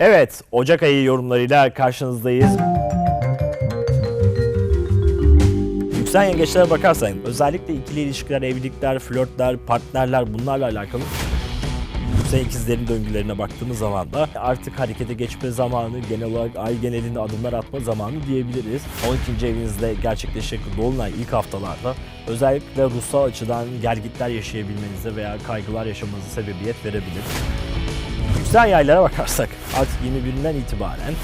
Evet, Ocak ayı yorumlarıyla karşınızdayız. Yükselen yengeçlere bakarsan özellikle ikili ilişkiler, evlilikler, flörtler, partnerler bunlarla alakalı Yükselen ikizlerin döngülerine baktığımız zaman da artık harekete geçme zamanı, genel olarak ay genelinde adımlar atma zamanı diyebiliriz. 12. evinizde gerçekleşecek Dolunay ilk haftalarda özellikle ruhsal açıdan gergitler yaşayabilmenize veya kaygılar yaşamanıza sebebiyet verebilir. Yükselen yaylara bakarsak artık 21'inden itibaren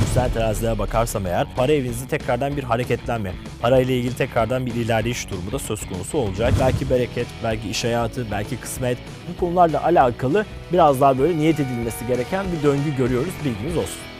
Yükselen terazilere bakarsam eğer para evinizde tekrardan bir hareketlenme, para ile ilgili tekrardan bir ilerleyiş durumu da söz konusu olacak. Belki bereket, belki iş hayatı, belki kısmet bu konularla alakalı biraz daha böyle niyet edilmesi gereken bir döngü görüyoruz bilginiz olsun.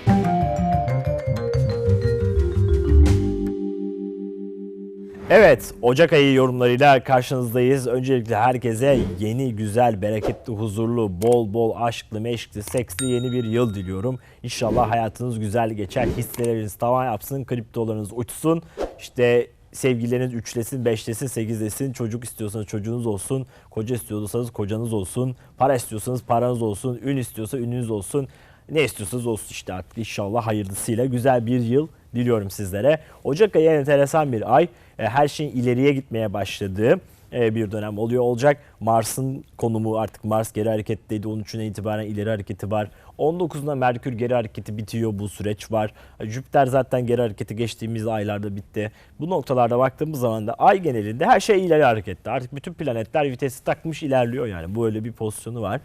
Evet, Ocak ayı yorumlarıyla karşınızdayız. Öncelikle herkese yeni, güzel, bereketli, huzurlu, bol bol aşklı, meşkli, seksli yeni bir yıl diliyorum. İnşallah hayatınız güzel geçer, hisseleriniz tavan yapsın, kriptolarınız uçsun. İşte sevgileriniz üçlesin, beşlesin, sekizlesin. Çocuk istiyorsanız çocuğunuz olsun. Koca istiyorsanız kocanız olsun. Para istiyorsanız paranız olsun. Ün istiyorsa ününüz olsun. Ne istiyorsanız olsun işte artık inşallah hayırlısıyla güzel bir yıl diliyorum sizlere. Ocak ayı enteresan bir ay. E, Her şeyin ileriye gitmeye başladığı e, bir dönem oluyor olacak. Mars'ın konumu artık Mars geri hareketteydi. 13'üne itibaren ileri hareketi var. 19'unda Merkür geri hareketi bitiyor. Bu süreç var. E, Jüpiter zaten geri hareketi geçtiğimiz aylarda bitti. Bu noktalarda baktığımız zaman da ay genelinde her şey ileri harekette. Artık bütün planetler vitesi takmış ilerliyor yani. Bu öyle bir pozisyonu var.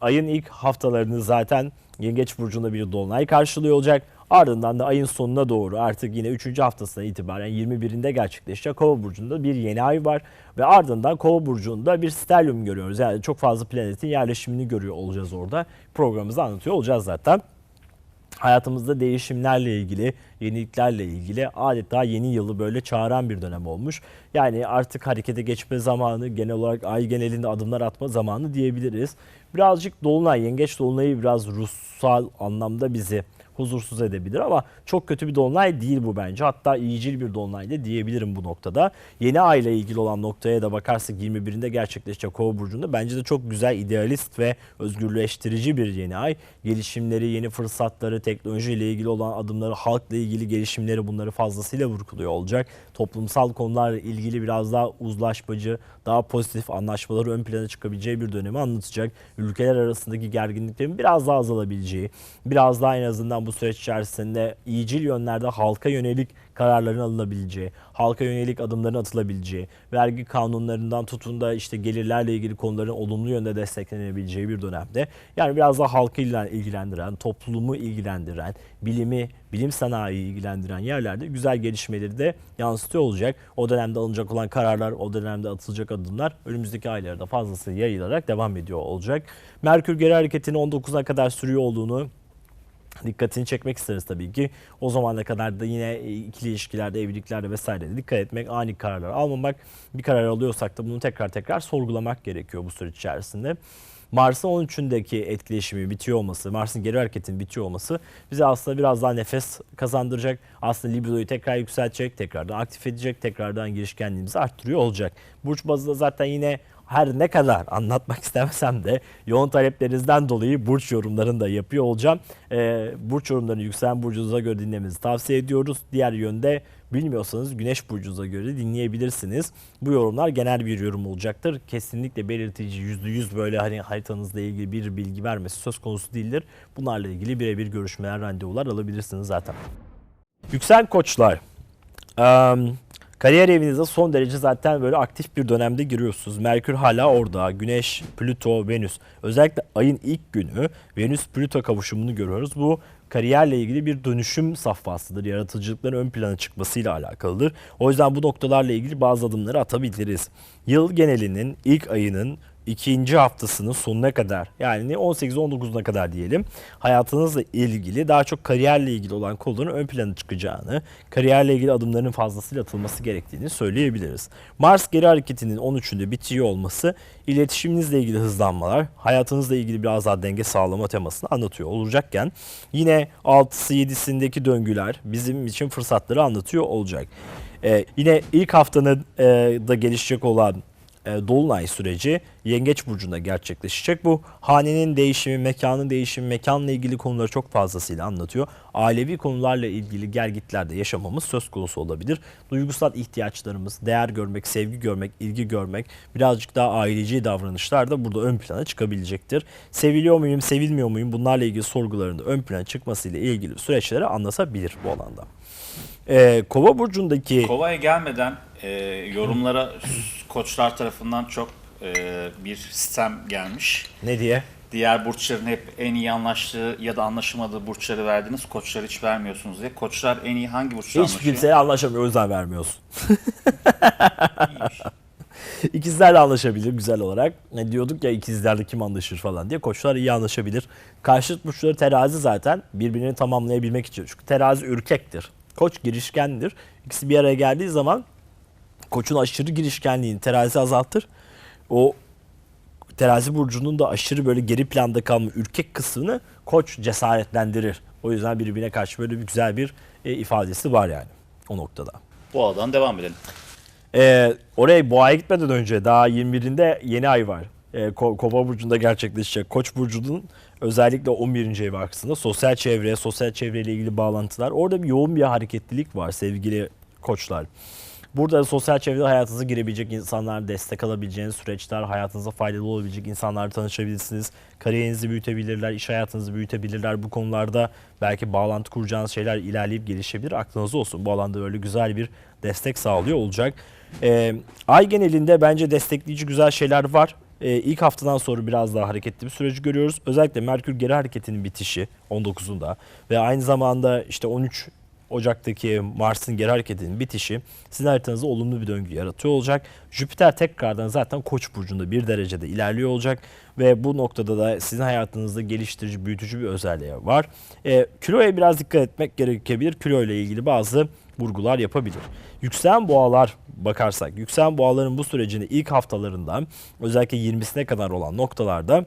Ayın ilk haftalarını zaten Yengeç Burcu'nda bir dolunay karşılıyor olacak. Ardından da ayın sonuna doğru artık yine 3. haftasına itibaren 21'inde gerçekleşecek Kova Burcu'nda bir yeni ay var. Ve ardından Kova Burcu'nda bir sterlium görüyoruz. Yani çok fazla planetin yerleşimini görüyor olacağız orada. Programımızı anlatıyor olacağız zaten hayatımızda değişimlerle ilgili, yeniliklerle ilgili adeta yeni yılı böyle çağıran bir dönem olmuş. Yani artık harekete geçme zamanı, genel olarak ay genelinde adımlar atma zamanı diyebiliriz. Birazcık dolunay, yengeç dolunayı biraz ruhsal anlamda bizi huzursuz edebilir ama çok kötü bir dolunay değil bu bence. Hatta iyicil bir dolunay da diyebilirim bu noktada. Yeni ay ile ilgili olan noktaya da bakarsak 21'inde gerçekleşecek Kova burcunda bence de çok güzel idealist ve özgürleştirici bir yeni ay. Gelişimleri, yeni fırsatları, teknoloji ile ilgili olan adımları, halkla ilgili gelişimleri bunları fazlasıyla vurguluyor olacak. Toplumsal konularla ilgili biraz daha uzlaşmacı, daha pozitif anlaşmaları ön plana çıkabileceği bir dönemi anlatacak. Ülkeler arasındaki gerginliklerin biraz daha azalabileceği, biraz daha en azından bu süreç içerisinde iyicil yönlerde halka yönelik kararların alınabileceği, halka yönelik adımların atılabileceği, vergi kanunlarından tutun da işte gelirlerle ilgili konuların olumlu yönde desteklenebileceği bir dönemde. Yani biraz daha halkı ilgilendiren, toplumu ilgilendiren, bilimi, bilim sanayiyi ilgilendiren yerlerde güzel gelişmeleri de yansıtıyor olacak. O dönemde alınacak olan kararlar, o dönemde atılacak adımlar önümüzdeki aylarda fazlasıyla yayılarak devam ediyor olacak. Merkür geri hareketinin 19'a kadar sürüyor olduğunu dikkatini çekmek isteriz tabii ki. O zamana kadar da yine ikili ilişkilerde, evliliklerde vesairede dikkat etmek, ani kararlar almamak. Bir karar alıyorsak da bunu tekrar tekrar sorgulamak gerekiyor bu süreç içerisinde. Mars'ın 13'ündeki etkileşimi bitiyor olması, Mars'ın geri hareketinin bitiyor olması bize aslında biraz daha nefes kazandıracak. Aslında libidoyu tekrar yükseltecek, tekrardan aktif edecek, tekrardan girişkenliğimizi arttırıyor olacak. Burç bazında zaten yine her ne kadar anlatmak istemesem de yoğun taleplerinizden dolayı burç yorumlarını da yapıyor olacağım. Ee, burç yorumlarını yükselen burcunuza göre dinlemenizi tavsiye ediyoruz. Diğer yönde bilmiyorsanız güneş burcunuza göre dinleyebilirsiniz. Bu yorumlar genel bir yorum olacaktır. Kesinlikle belirtici %100 böyle hani haritanızla ilgili bir bilgi vermesi söz konusu değildir. Bunlarla ilgili birebir görüşmeler, randevular alabilirsiniz zaten. Yükselen koçlar. Eee Kariyer evinizde son derece zaten böyle aktif bir dönemde giriyorsunuz. Merkür hala orada. Güneş, Plüto, Venüs. Özellikle ayın ilk günü Venüs-Plüto kavuşumunu görüyoruz. Bu kariyerle ilgili bir dönüşüm safhasıdır. Yaratıcılıkların ön plana çıkmasıyla alakalıdır. O yüzden bu noktalarla ilgili bazı adımları atabiliriz. Yıl genelinin ilk ayının ikinci haftasının sonuna kadar yani 18-19'una kadar diyelim hayatınızla ilgili daha çok kariyerle ilgili olan konuların ön plana çıkacağını, kariyerle ilgili adımların fazlasıyla atılması gerektiğini söyleyebiliriz. Mars geri hareketinin 13'ünde bitiyor olması iletişiminizle ilgili hızlanmalar, hayatınızla ilgili biraz daha denge sağlama temasını anlatıyor olacakken yine 6'sı 7'sindeki döngüler bizim için fırsatları anlatıyor olacak. Ee, yine ilk haftanın e, da gelişecek olan dolunay süreci Yengeç burcunda gerçekleşecek. Bu hanenin değişimi, mekanın değişimi, mekanla ilgili konuları çok fazlasıyla anlatıyor. Ailevi konularla ilgili gergitlerde yaşamamız söz konusu olabilir. Duygusal ihtiyaçlarımız, değer görmek, sevgi görmek, ilgi görmek, birazcık daha aileci davranışlar da burada ön plana çıkabilecektir. Seviliyor muyum, sevilmiyor muyum bunlarla ilgili sorgularında ön plana çıkmasıyla ilgili süreçleri anlatabilir bu alanda. Ee, Kova burcundaki Kova'ya gelmeden e, yorumlara koçlar tarafından çok e, bir sistem gelmiş. ne diye? Diğer burçların hep en iyi anlaştığı ya da anlaşamadığı burçları verdiniz. Koçları hiç vermiyorsunuz diye. Koçlar en iyi hangi burçla Hiç anlaşıyor? kimseye anlaşamıyor o yüzden vermiyorsun. İkizlerle anlaşabilir güzel olarak. Ne diyorduk ya ikizlerle kim anlaşır falan diye. Koçlar iyi anlaşabilir. Karşıt burçları terazi zaten birbirini tamamlayabilmek için. Çünkü terazi ürkektir. Koç girişkendir. İkisi bir araya geldiği zaman koçun aşırı girişkenliğini terazi azaltır. O terazi burcunun da aşırı böyle geri planda kalma ürkek kısmını koç cesaretlendirir. O yüzden birbirine karşı böyle bir güzel bir e, ifadesi var yani o noktada. Boğa'dan devam edelim. Ee, oraya boğaya gitmeden önce daha 21'inde yeni ay var. Ee, Ko- Kova burcunda gerçekleşecek. Koç burcunun özellikle 11. ev aksında sosyal çevre, sosyal çevreyle ilgili bağlantılar. Orada bir yoğun bir hareketlilik var sevgili koçlar. Burada sosyal çevrede hayatınıza girebilecek insanlar, destek alabileceğiniz süreçler, hayatınıza faydalı olabilecek insanlarla tanışabilirsiniz. Kariyerinizi büyütebilirler, iş hayatınızı büyütebilirler. Bu konularda belki bağlantı kuracağınız şeyler ilerleyip gelişebilir. Aklınızda olsun. Bu alanda böyle güzel bir destek sağlıyor olacak. Ee, ay genelinde bence destekleyici güzel şeyler var. Ee, ilk haftadan sonra biraz daha hareketli bir süreci görüyoruz. Özellikle Merkür geri hareketinin bitişi 19'unda ve aynı zamanda işte 13 Ocak'taki Mars'ın geri hareketinin bitişi sizin haritanızda olumlu bir döngü yaratıyor olacak. Jüpiter tekrardan zaten Koç burcunda bir derecede ilerliyor olacak ve bu noktada da sizin hayatınızda geliştirici, büyütücü bir özelliği var. E, kiloya biraz dikkat etmek gerekebilir. Kilo ile ilgili bazı vurgular yapabilir. Yükselen boğalar bakarsak, yükselen boğaların bu sürecinin ilk haftalarından özellikle 20'sine kadar olan noktalarda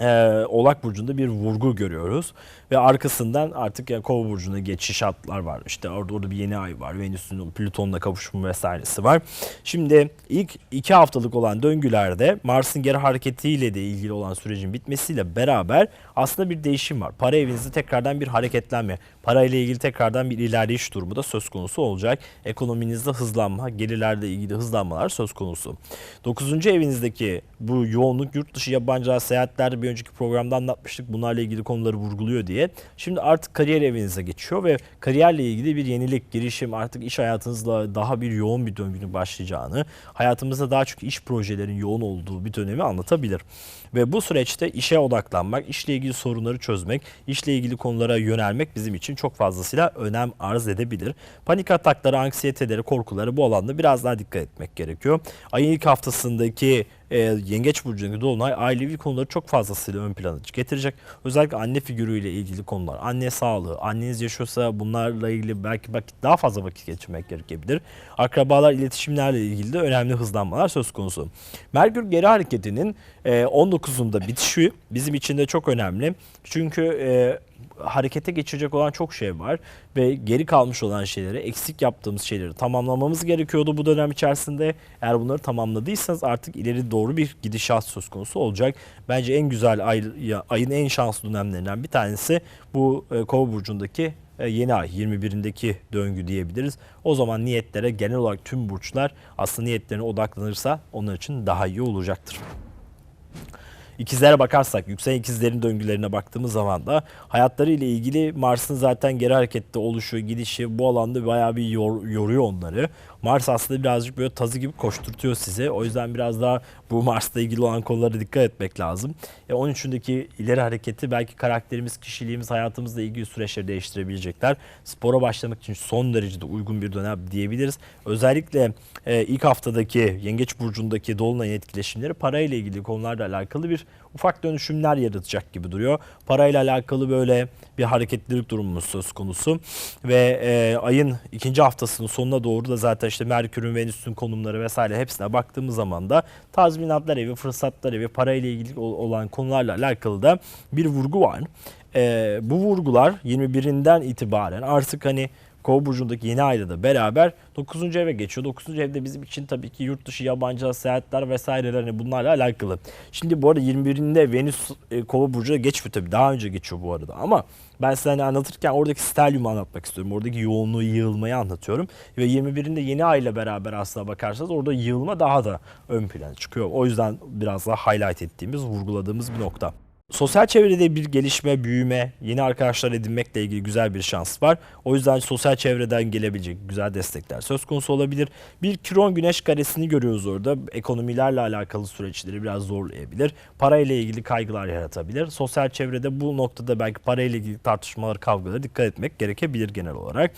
e, Oğlak Burcu'nda bir vurgu görüyoruz. Ve arkasından artık yani Kova Burcu'na geçiş hatlar var. İşte orada, orada bir yeni ay var. Venüs'ün Plüton'la kavuşma vesairesi var. Şimdi ilk iki haftalık olan döngülerde Mars'ın geri hareketiyle de ilgili olan sürecin bitmesiyle beraber aslında bir değişim var. Para evinizde tekrardan bir hareketlenme, parayla ilgili tekrardan bir ilerleyiş durumu da söz konusu olacak. Ekonominizde hızlanma, gelirlerle ilgili hızlanmalar söz konusu. 9. evinizdeki bu yoğunluk yurt dışı yabancı seyahatler bir önceki programda anlatmıştık. Bunlarla ilgili konuları vurguluyor diye. Şimdi artık kariyer evinize geçiyor ve kariyerle ilgili bir yenilik, girişim artık iş hayatınızla daha bir yoğun bir döngünün başlayacağını, hayatımızda daha çok iş projelerin yoğun olduğu bir dönemi anlatabilir. Ve bu süreçte işe odaklanmak, işle ilgili sorunları çözmek, işle ilgili konulara yönelmek bizim için çok fazlasıyla önem arz edebilir. Panik atakları, anksiyeteleri, korkuları bu alanda biraz daha dikkat etmek gerekiyor. Ayın ilk haftasındaki e, Yengeç Burcu'ndaki Dolunay ailevi konuları çok fazlasıyla ön plana getirecek. Özellikle anne figürüyle ilgili konular, anne sağlığı, anneniz yaşıyorsa bunlarla ilgili belki vakit, daha fazla vakit geçirmek gerekebilir. Akrabalar iletişimlerle ilgili de önemli hızlanmalar söz konusu. Merkür geri hareketinin e, 19'unda bitişi bizim için de çok önemli. Çünkü e, harekete geçirecek olan çok şey var ve geri kalmış olan şeyleri, eksik yaptığımız şeyleri tamamlamamız gerekiyordu bu dönem içerisinde. Eğer bunları tamamladıysanız artık ileri doğru bir gidişat söz konusu olacak. Bence en güzel ay, ayın en şanslı dönemlerinden bir tanesi bu e, Kova burcundaki e, yeni ay 21'indeki döngü diyebiliriz. O zaman niyetlere genel olarak tüm burçlar aslında niyetlerine odaklanırsa onlar için daha iyi olacaktır. İkizlere bakarsak, yükselen ikizlerin döngülerine baktığımız zaman da hayatları ile ilgili Mars'ın zaten geri harekette oluşu, gidişi bu alanda bayağı bir yor, yoruyor onları. Mars aslında birazcık böyle tazı gibi koşturtuyor size. O yüzden biraz daha bu Mars'la ilgili olan konulara dikkat etmek lazım. E, 13'ündeki ileri hareketi belki karakterimiz, kişiliğimiz, hayatımızla ilgili süreçleri değiştirebilecekler. Spora başlamak için son derecede uygun bir dönem diyebiliriz. Özellikle e, ilk haftadaki Yengeç Burcu'ndaki Dolunay'ın etkileşimleri parayla ilgili konularla alakalı bir ufak dönüşümler yaratacak gibi duruyor. Parayla alakalı böyle bir hareketlilik durumumuz söz konusu. Ve e, ayın ikinci haftasının sonuna doğru da zaten işte Merkür'ün, Venüs'ün konumları vesaire hepsine baktığımız zaman da tazminatlar evi, fırsatlar evi, parayla ilgili olan konularla alakalı da bir vurgu var. E, bu vurgular 21'inden itibaren artık hani Kova burcundaki yeni ayla da beraber 9. eve geçiyor. 9. evde bizim için tabii ki yurt dışı yabancı seyahatler vesaireler hani bunlarla alakalı. Şimdi bu arada 21'inde Venüs e, Kova burcuna geçmiyor tabii. Daha önce geçiyor bu arada ama ben size hani anlatırken oradaki stelyumu anlatmak istiyorum. Oradaki yoğunluğu, yığılmayı anlatıyorum. Ve 21'inde yeni ayla beraber aslına bakarsanız orada yığılma daha da ön plana çıkıyor. O yüzden biraz daha highlight ettiğimiz, vurguladığımız bir nokta. Sosyal çevrede bir gelişme, büyüme, yeni arkadaşlar edinmekle ilgili güzel bir şans var. O yüzden sosyal çevreden gelebilecek güzel destekler söz konusu olabilir. Bir Kiron güneş karesini görüyoruz orada. Ekonomilerle alakalı süreçleri biraz zorlayabilir. Parayla ilgili kaygılar yaratabilir. Sosyal çevrede bu noktada belki parayla ilgili tartışmalar, kavgalara dikkat etmek gerekebilir genel olarak.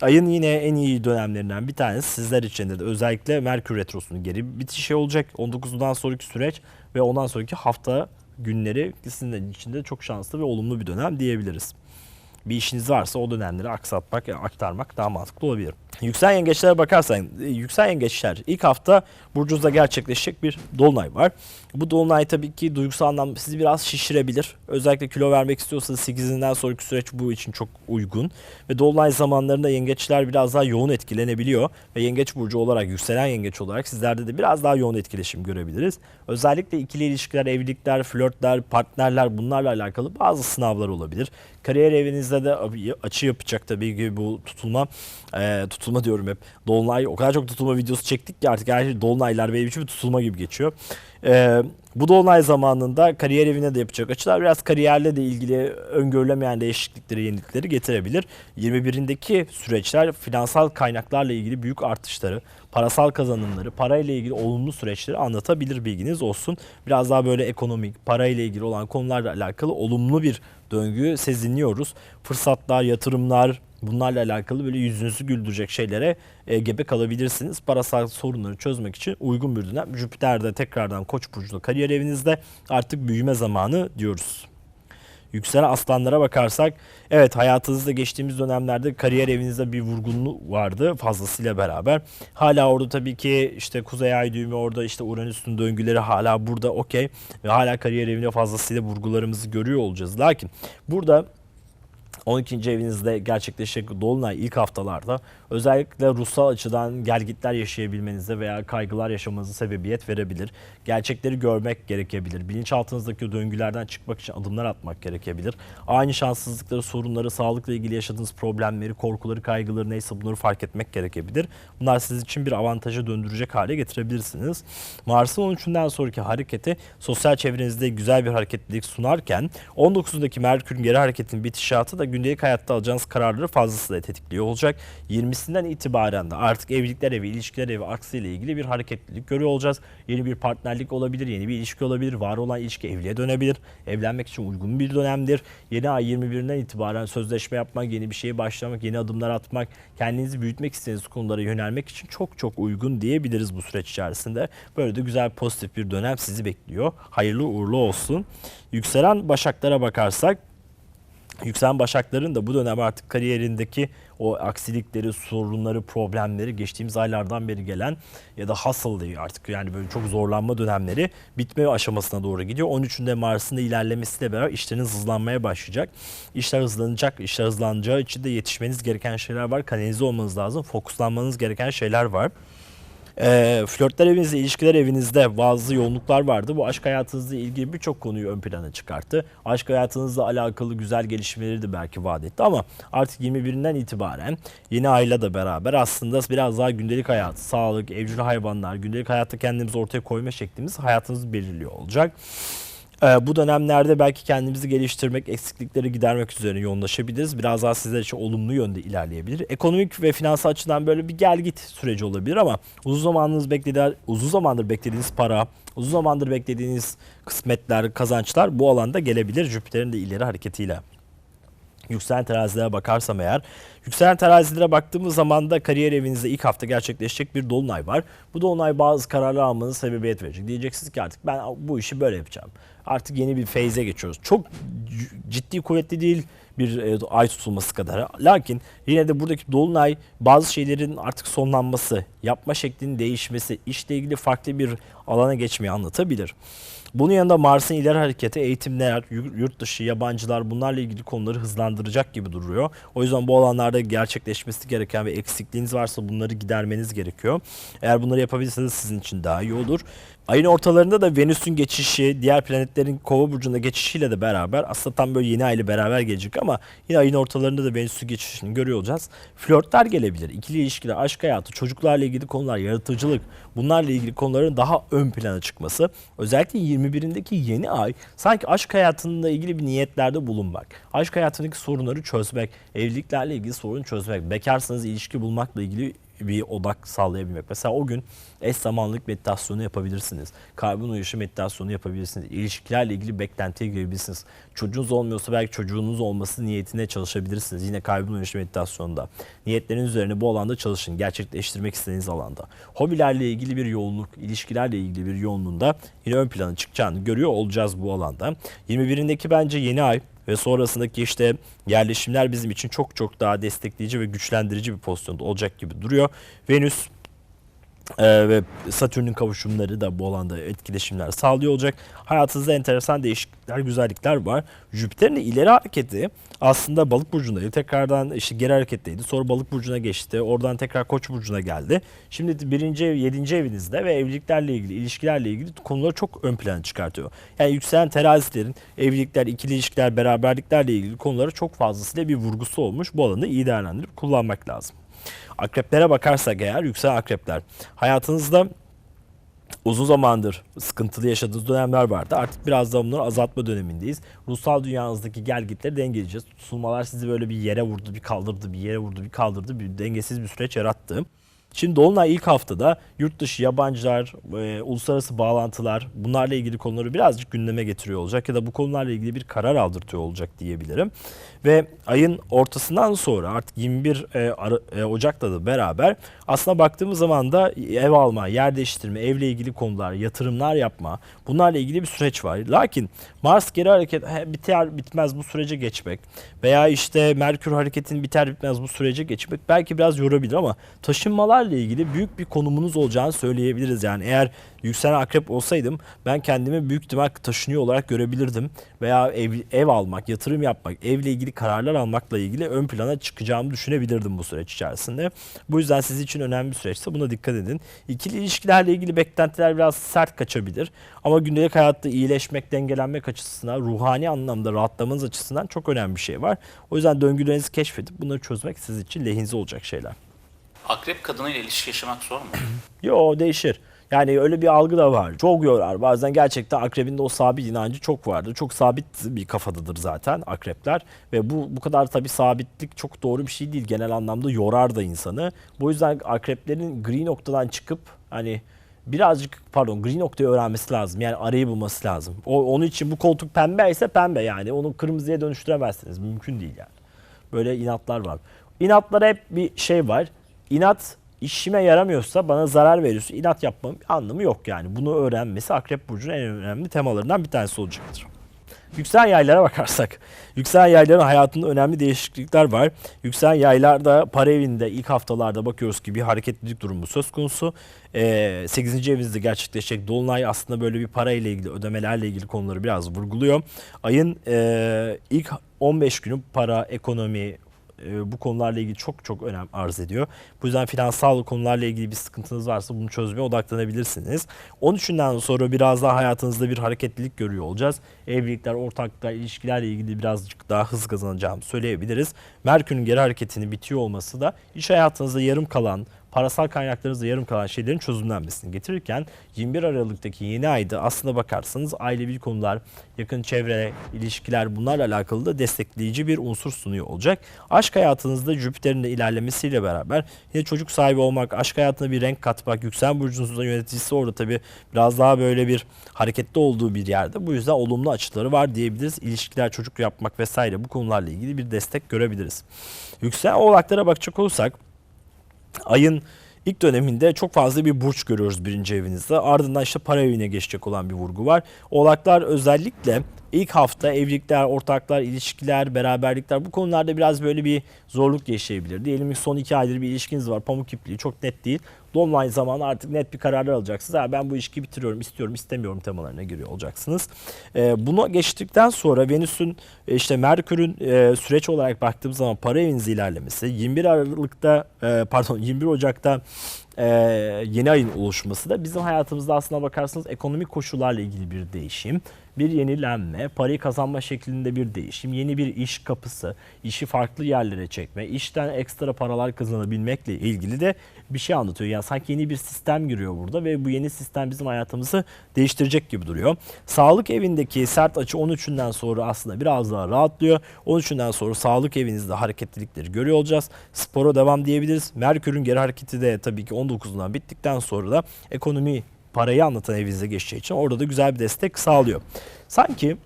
Ayın yine en iyi dönemlerinden bir tanesi sizler için de özellikle Merkür Retrosu'nun geri bitişi olacak. 19'undan sonraki süreç ve ondan sonraki hafta günleri sizin için de çok şanslı ve olumlu bir dönem diyebiliriz. Bir işiniz varsa o dönemleri aksatmak, aktarmak daha mantıklı olabilir. Yükselen yengeçlere bakarsan, e, yükselen yengeçler ilk hafta burcunuzda gerçekleşecek bir dolunay var. Bu dolunay tabii ki duygusal anlamda sizi biraz şişirebilir. Özellikle kilo vermek istiyorsanız 8'inden sonraki süreç bu için çok uygun. Ve dolunay zamanlarında yengeçler biraz daha yoğun etkilenebiliyor. Ve yengeç burcu olarak, yükselen yengeç olarak sizlerde de biraz daha yoğun etkileşim görebiliriz. Özellikle ikili ilişkiler, evlilikler, flörtler, partnerler bunlarla alakalı bazı sınavlar olabilir. Kariyer evinizde de açı yapacak tabii ki bu tutulma. Ee, tutulma diyorum hep. Dolunay o kadar çok tutulma videosu çektik ki artık her şey dolunaylar benim için bir tutulma gibi geçiyor. Ee, bu dolunay zamanında kariyer evine de yapacak açılar biraz kariyerle de ilgili öngörülemeyen değişiklikleri, yenilikleri getirebilir. 21'indeki süreçler finansal kaynaklarla ilgili büyük artışları, parasal kazanımları, parayla ilgili olumlu süreçleri anlatabilir bilginiz olsun. Biraz daha böyle ekonomik, parayla ilgili olan konularla alakalı olumlu bir döngü sezinliyoruz. Fırsatlar, yatırımlar, bunlarla alakalı böyle yüzünüzü güldürecek şeylere e, gebe kalabilirsiniz. Parasal sorunları çözmek için uygun bir dönem. Jüpiter de tekrardan Koç burcunda kariyer evinizde artık büyüme zamanı diyoruz. Yükselen aslanlara bakarsak evet hayatınızda geçtiğimiz dönemlerde kariyer evinizde bir vurgunluk vardı fazlasıyla beraber. Hala orada tabii ki işte Kuzey Ay düğümü orada işte Uranüs'ün döngüleri hala burada okey ve hala kariyer evinde fazlasıyla vurgularımızı görüyor olacağız. Lakin burada 12. evinizde gerçekleşecek dolunay ilk haftalarda özellikle ruhsal açıdan gelgitler yaşayabilmenize veya kaygılar yaşamanıza sebebiyet verebilir. Gerçekleri görmek gerekebilir. Bilinçaltınızdaki döngülerden çıkmak için adımlar atmak gerekebilir. Aynı şanssızlıkları, sorunları, sağlıkla ilgili yaşadığınız problemleri, korkuları, kaygıları neyse bunları fark etmek gerekebilir. Bunlar sizin için bir avantaja döndürecek hale getirebilirsiniz. Mars'ın 13'ünden sonraki hareketi sosyal çevrenizde güzel bir hareketlilik sunarken 19'undaki Merkür'ün geri hareketinin bitişatı da gündelik hayatta alacağınız kararları fazlasıyla tetikliyor olacak. 20'sinden itibaren de artık evlilikler evi, ilişkiler evi aksıyla ilgili bir hareketlilik görüyor olacağız. Yeni bir partnerlik olabilir, yeni bir ilişki olabilir, var olan ilişki evliliğe dönebilir. Evlenmek için uygun bir dönemdir. Yeni ay 21'inden itibaren sözleşme yapmak, yeni bir şeye başlamak, yeni adımlar atmak, kendinizi büyütmek istediğiniz konulara yönelmek için çok çok uygun diyebiliriz bu süreç içerisinde. Böyle de güzel pozitif bir dönem sizi bekliyor. Hayırlı uğurlu olsun. Yükselen başaklara bakarsak Yükselen Başakların da bu dönem artık kariyerindeki o aksilikleri, sorunları, problemleri geçtiğimiz aylardan beri gelen ya da hustle artık yani böyle çok zorlanma dönemleri bitme aşamasına doğru gidiyor. 13'ünde Mars'ın ilerlemesiyle beraber işleriniz hızlanmaya başlayacak. İşler hızlanacak. İşler hızlanacağı için de yetişmeniz gereken şeyler var. Kanalize olmanız lazım. Fokuslanmanız gereken şeyler var. E, flörtler evinizde, ilişkiler evinizde bazı yoğunluklar vardı. Bu aşk hayatınızla ilgili birçok konuyu ön plana çıkarttı. Aşk hayatınızla alakalı güzel gelişmeleri de belki vaat etti ama artık 21'inden itibaren yeni aile de beraber aslında biraz daha gündelik hayat, sağlık, evcil hayvanlar, gündelik hayatta kendimizi ortaya koyma şeklimiz hayatınızı belirliyor olacak. Ee, bu dönemlerde belki kendimizi geliştirmek, eksiklikleri gidermek üzerine yoğunlaşabiliriz. Biraz daha sizler için olumlu yönde ilerleyebilir. Ekonomik ve finansal açıdan böyle bir gel git süreci olabilir ama uzun zamanınız beklediğiniz, uzun zamandır beklediğiniz para, uzun zamandır beklediğiniz kısmetler, kazançlar bu alanda gelebilir Jüpiter'in de ileri hareketiyle. Yükselen terazilere bakarsam eğer, yükselen terazilere baktığımız zaman da kariyer evinizde ilk hafta gerçekleşecek bir dolunay var. Bu dolunay bazı kararlar almanıza sebebiyet verecek. Diyeceksiniz ki artık ben bu işi böyle yapacağım. Artık yeni bir feyze geçiyoruz. Çok ciddi kuvvetli değil, bir e, ay tutulması kadar. Lakin yine de buradaki dolunay bazı şeylerin artık sonlanması, yapma şeklinin değişmesi, işle ilgili farklı bir alana geçmeyi anlatabilir. Bunun yanında Mars'ın ileri hareketi eğitimler, yu- yurt dışı, yabancılar bunlarla ilgili konuları hızlandıracak gibi duruyor. O yüzden bu alanlarda gerçekleşmesi gereken ve eksikliğiniz varsa bunları gidermeniz gerekiyor. Eğer bunları yapabilirseniz sizin için daha iyi olur. Ayın ortalarında da Venüs'ün geçişi, diğer planetlerin kova burcunda geçişiyle de beraber aslında tam böyle yeni ay ile beraber gelecek ama yine ayın ortalarında da Venüs'ün geçişini görüyor olacağız. Flörtler gelebilir, ikili ilişkiler, aşk hayatı, çocuklarla ilgili konular, yaratıcılık bunlarla ilgili konuların daha ön plana çıkması. Özellikle 21'indeki yeni ay sanki aşk hayatında ilgili bir niyetlerde bulunmak, aşk hayatındaki sorunları çözmek, evliliklerle ilgili sorun çözmek, bekarsanız ilişki bulmakla ilgili bir odak sağlayabilmek. Mesela o gün eş zamanlılık meditasyonu yapabilirsiniz. Karbon uyuşu meditasyonu yapabilirsiniz. İlişkilerle ilgili beklentiye girebilirsiniz. Çocuğunuz olmuyorsa belki çocuğunuz olması niyetine çalışabilirsiniz. Yine karbon uyuşu meditasyonunda. Niyetleriniz üzerine bu alanda çalışın. Gerçekleştirmek istediğiniz alanda. Hobilerle ilgili bir yoğunluk, ilişkilerle ilgili bir yoğunluğunda yine ön plana çıkacağını görüyor olacağız bu alanda. 21'indeki bence yeni ay ve sonrasındaki işte yerleşimler bizim için çok çok daha destekleyici ve güçlendirici bir pozisyonda olacak gibi duruyor. Venüs ee, ve Satürn'ün kavuşumları da bu alanda etkileşimler sağlıyor olacak. Hayatınızda enteresan değişiklikler, güzellikler var. Jüpiter'in ileri hareketi aslında balık burcundaydı. Tekrardan işte geri hareketteydi. Sonra balık burcuna geçti. Oradan tekrar koç burcuna geldi. Şimdi birinci ev, yedinci evinizde ve evliliklerle ilgili, ilişkilerle ilgili konuları çok ön plana çıkartıyor. Yani yükselen terazilerin evlilikler, ikili ilişkiler, beraberliklerle ilgili konulara çok fazlasıyla bir vurgusu olmuş. Bu alanı iyi değerlendirip kullanmak lazım. Akreplere bakarsak eğer yükselen akrepler hayatınızda uzun zamandır sıkıntılı yaşadığınız dönemler vardı. Artık biraz da bunları azaltma dönemindeyiz. Ruhsal dünyanızdaki gelgitleri dengeleyeceğiz. Tutulmalar sizi böyle bir yere vurdu, bir kaldırdı, bir yere vurdu, bir kaldırdı. Bir dengesiz bir süreç yarattı. Şimdi Dolunay ilk haftada yurt dışı yabancılar, e, uluslararası bağlantılar bunlarla ilgili konuları birazcık gündeme getiriyor olacak ya da bu konularla ilgili bir karar aldırtıyor olacak diyebilirim. Ve ayın ortasından sonra artık 21 e, Ara- e, Ocak'ta da beraber aslında baktığımız zaman da ev alma, yer değiştirme, evle ilgili konular, yatırımlar yapma bunlarla ilgili bir süreç var. Lakin Mars geri hareket biter bitmez bu sürece geçmek veya işte Merkür hareketin biter bitmez bu sürece geçmek belki biraz yorabilir ama taşınmalarla ilgili büyük bir konumunuz olacağını söyleyebiliriz. Yani eğer yükselen akrep olsaydım ben kendimi büyük ihtimal taşınıyor olarak görebilirdim. Veya ev, ev almak, yatırım yapmak, evle ilgili kararlar almakla ilgili ön plana çıkacağımı düşünebilirdim bu süreç içerisinde. Bu yüzden siz için önemli bir süreçse buna dikkat edin. İkili ilişkilerle ilgili beklentiler biraz sert kaçabilir. Ama gündelik hayatta iyileşmek, dengelenmek açısından, ruhani anlamda rahatlamanız açısından çok önemli bir şey var. O yüzden döngülerinizi keşfedip bunları çözmek siz için lehinize olacak şeyler. Akrep kadınıyla ilişki yaşamak zor mu? Yo değişir. Yani öyle bir algı da var. Çok yorar. Bazen gerçekten akrebin de o sabit inancı çok vardır. Çok sabit bir kafadadır zaten akrepler. Ve bu bu kadar tabii sabitlik çok doğru bir şey değil. Genel anlamda yorar da insanı. Bu yüzden akreplerin gri noktadan çıkıp hani birazcık pardon gri noktayı öğrenmesi lazım. Yani arayı bulması lazım. O, onun için bu koltuk pembe ise pembe yani. Onu kırmızıya dönüştüremezsiniz. Mümkün değil yani. Böyle inatlar var. İnatlara hep bir şey var. İnat işime yaramıyorsa bana zarar veriyorsa inat yapmamın anlamı yok yani. Bunu öğrenmesi Akrep Burcu'nun en önemli temalarından bir tanesi olacaktır. Yükselen yaylara bakarsak. Yükselen yayların hayatında önemli değişiklikler var. Yükselen yaylarda para evinde ilk haftalarda bakıyoruz ki bir hareketlilik durumu söz konusu. Ee, 8. evinizde gerçekleşecek Dolunay aslında böyle bir para ile ilgili ödemelerle ilgili konuları biraz vurguluyor. Ayın e, ilk 15 günü para, ekonomi, e, bu konularla ilgili çok çok önem arz ediyor. Bu yüzden finansal konularla ilgili bir sıkıntınız varsa bunu çözmeye odaklanabilirsiniz. 13'ünden sonra biraz daha hayatınızda bir hareketlilik görüyor olacağız. Evlilikler, ortaklıklar, ilişkilerle ilgili birazcık daha hız kazanacağımı söyleyebiliriz. Merkür'ün geri hareketini bitiyor olması da iş hayatınızda yarım kalan, parasal kaynaklarınızda yarım kalan şeylerin çözümlenmesini getirirken 21 Aralık'taki yeni ayda aslında bakarsanız ailevi konular, yakın çevre, ilişkiler bunlarla alakalı da destekleyici bir unsur sunuyor olacak. Aşk hayatınızda Jüpiter'in de ilerlemesiyle beraber yine çocuk sahibi olmak, aşk hayatına bir renk katmak, yükselen burcunuzda yöneticisi orada tabii biraz daha böyle bir hareketli olduğu bir yerde. Bu yüzden olumlu açıları var diyebiliriz. İlişkiler, çocuk yapmak vesaire bu konularla ilgili bir destek görebiliriz. Yükselen oğlaklara bakacak olursak ayın ilk döneminde çok fazla bir burç görüyoruz birinci evinizde. Ardından işte para evine geçecek olan bir vurgu var. Oğlaklar özellikle ilk hafta evlilikler, ortaklar, ilişkiler, beraberlikler bu konularda biraz böyle bir zorluk yaşayabilir. Diyelim ki son iki aydır bir ilişkiniz var. Pamuk ipliği çok net değil. Dolunay zamanı artık net bir kararlar alacaksınız. Ha, ben bu ilişkiyi bitiriyorum, istiyorum, istemiyorum temalarına giriyor olacaksınız. Ee, bunu geçtikten sonra Venüs'ün e, işte Merkür'ün e, süreç olarak baktığımız zaman para eviniz ilerlemesi 21 Aralık'ta e, pardon 21 Ocak'ta e, yeni ayın oluşması da bizim hayatımızda aslına bakarsanız ekonomik koşullarla ilgili bir değişim, bir yenilenme, parayı kazanma şeklinde bir değişim, yeni bir iş kapısı, işi farklı yerlere çekme, işten ekstra paralar kazanabilmekle ilgili de bir şey anlatıyor. Yani sanki yeni bir sistem giriyor burada ve bu yeni sistem bizim hayatımızı değiştirecek gibi duruyor. Sağlık evindeki sert açı 13'ünden sonra aslında biraz daha rahatlıyor. 13'ünden sonra sağlık evinizde hareketlilikleri görüyor olacağız. Spora devam diyebiliriz. Merkür'ün geri hareketi de tabii ki 19'undan bittikten sonra da ekonomi parayı anlatan evinize geçeceği için orada da güzel bir destek sağlıyor. Sanki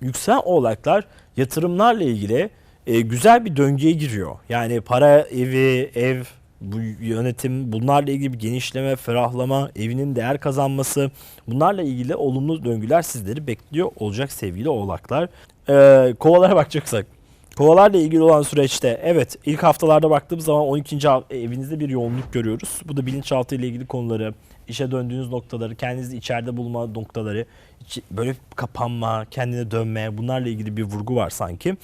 yükselen oğlaklar yatırımlarla ilgili e, güzel bir döngüye giriyor. Yani para evi, ev, bu yönetim bunlarla ilgili bir genişleme, ferahlama, evinin değer kazanması bunlarla ilgili olumlu döngüler sizleri bekliyor olacak sevgili oğlaklar. E, kovalara bakacaksak. Kovalarla ilgili olan süreçte evet ilk haftalarda baktığımız zaman 12. hav- evinizde bir yoğunluk görüyoruz. Bu da bilinçaltı ile ilgili konuları, işe döndüğünüz noktaları, kendinizi içeride bulma noktaları, böyle kapanma, kendine dönme bunlarla ilgili bir vurgu var sanki.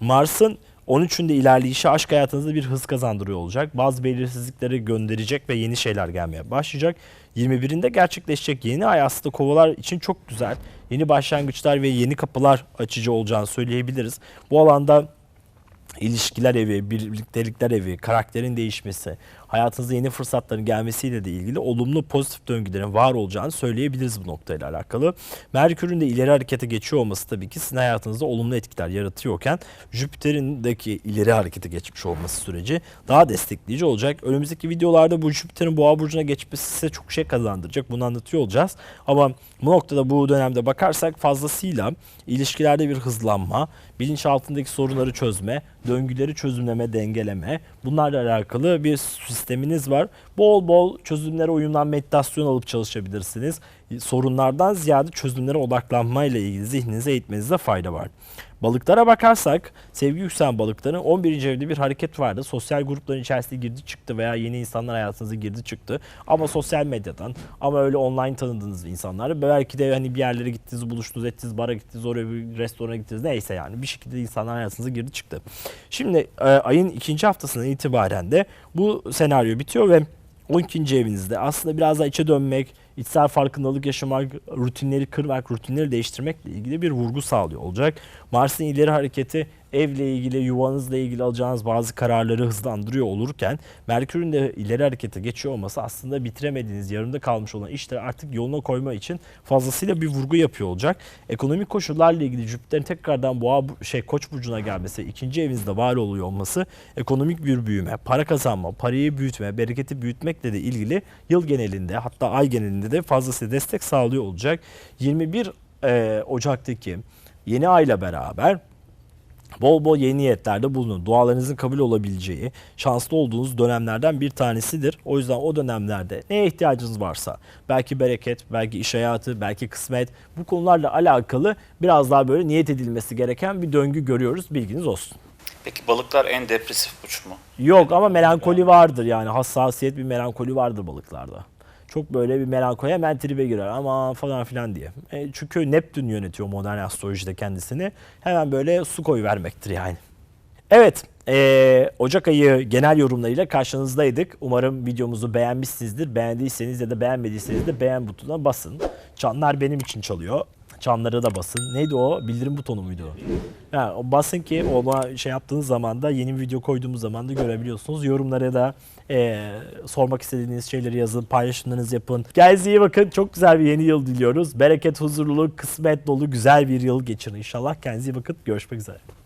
Mars'ın 13'ünde ilerleyişi aşk hayatınızda bir hız kazandırıyor olacak. Bazı belirsizlikleri gönderecek ve yeni şeyler gelmeye başlayacak. 21'inde gerçekleşecek yeni ay aslında kovalar için çok güzel. Yeni başlangıçlar ve yeni kapılar açıcı olacağını söyleyebiliriz. Bu alanda ilişkiler evi, birliktelikler evi, karakterin değişmesi, hayatınıza yeni fırsatların gelmesiyle de ilgili olumlu pozitif döngülerin var olacağını söyleyebiliriz bu noktayla alakalı. Merkür'ün de ileri harekete geçiyor olması tabii ki sizin hayatınızda olumlu etkiler yaratıyorken Jüpiter'in deki ileri harekete geçmiş olması süreci daha destekleyici olacak. Önümüzdeki videolarda bu Jüpiter'in boğa burcuna geçmesi size çok şey kazandıracak. Bunu anlatıyor olacağız. Ama bu noktada bu dönemde bakarsak fazlasıyla ilişkilerde bir hızlanma, bilinçaltındaki sorunları çözme, döngüleri çözümleme, dengeleme bunlarla alakalı bir sisteminiz var. Bol bol çözümlere uyumlan meditasyon alıp çalışabilirsiniz. Sorunlardan ziyade çözümlere odaklanmayla ilgili zihninize eğitmenizde fayda var. Balıklara bakarsak sevgi yükselen balıkların 11. evde bir hareket vardı. Sosyal grupların içerisine girdi çıktı veya yeni insanlar hayatınıza girdi çıktı. Ama sosyal medyadan ama öyle online tanıdığınız insanlar belki de hani bir yerlere gittiniz buluştunuz ettiniz bara gittiniz oraya bir restorana gittiniz neyse yani bir şekilde insanlar hayatınıza girdi çıktı. Şimdi e, ayın ikinci haftasından itibaren de bu senaryo bitiyor ve 12. evinizde aslında biraz daha içe dönmek, içsel farkındalık yaşamak, rutinleri kırmak, rutinleri değiştirmekle ilgili bir vurgu sağlıyor olacak. Mars'ın ileri hareketi evle ilgili, yuvanızla ilgili alacağınız bazı kararları hızlandırıyor olurken Merkür'ün de ileri harekete geçiyor olması aslında bitiremediğiniz, yarımda kalmış olan işleri artık yoluna koyma için fazlasıyla bir vurgu yapıyor olacak. Ekonomik koşullarla ilgili Jüpiter'in tekrardan boğa şey Koç burcuna gelmesi, ikinci evinizde var oluyor olması ekonomik bir büyüme, para kazanma, parayı büyütme, bereketi büyütmekle de ilgili yıl genelinde hatta ay genelinde de fazlasıyla destek sağlıyor olacak. 21 e, Ocak'taki yeni ayla beraber Bol bol yeni niyetlerde bulunun. Dualarınızın kabul olabileceği, şanslı olduğunuz dönemlerden bir tanesidir. O yüzden o dönemlerde neye ihtiyacınız varsa, belki bereket, belki iş hayatı, belki kısmet, bu konularla alakalı biraz daha böyle niyet edilmesi gereken bir döngü görüyoruz. Bilginiz olsun. Peki balıklar en depresif burç mu? Yok ama melankoli vardır yani hassasiyet bir melankoli vardır balıklarda. Çok böyle bir melankoli hemen tribe girer ama falan filan diye. E, çünkü Neptün yönetiyor modern astrolojide kendisini. Hemen böyle su koyu vermektir yani. Evet, e, Ocak ayı genel yorumlarıyla karşınızdaydık. Umarım videomuzu beğenmişsinizdir. Beğendiyseniz ya da beğenmediyseniz de beğen butonuna basın. Çanlar benim için çalıyor. Çanları da basın. Neydi o? Bildirim butonu muydu o? O basın ki ona şey yaptığınız zaman da yeni video koyduğumuz zaman da görebiliyorsunuz. Yorumlara da e, sormak istediğiniz şeyleri yazın, paylaşımlarınızı yapın. Kendinize iyi bakın. Çok güzel bir yeni yıl diliyoruz. Bereket, huzurlu, kısmet dolu güzel bir yıl geçirin inşallah. Kendinize iyi bakın. Görüşmek üzere.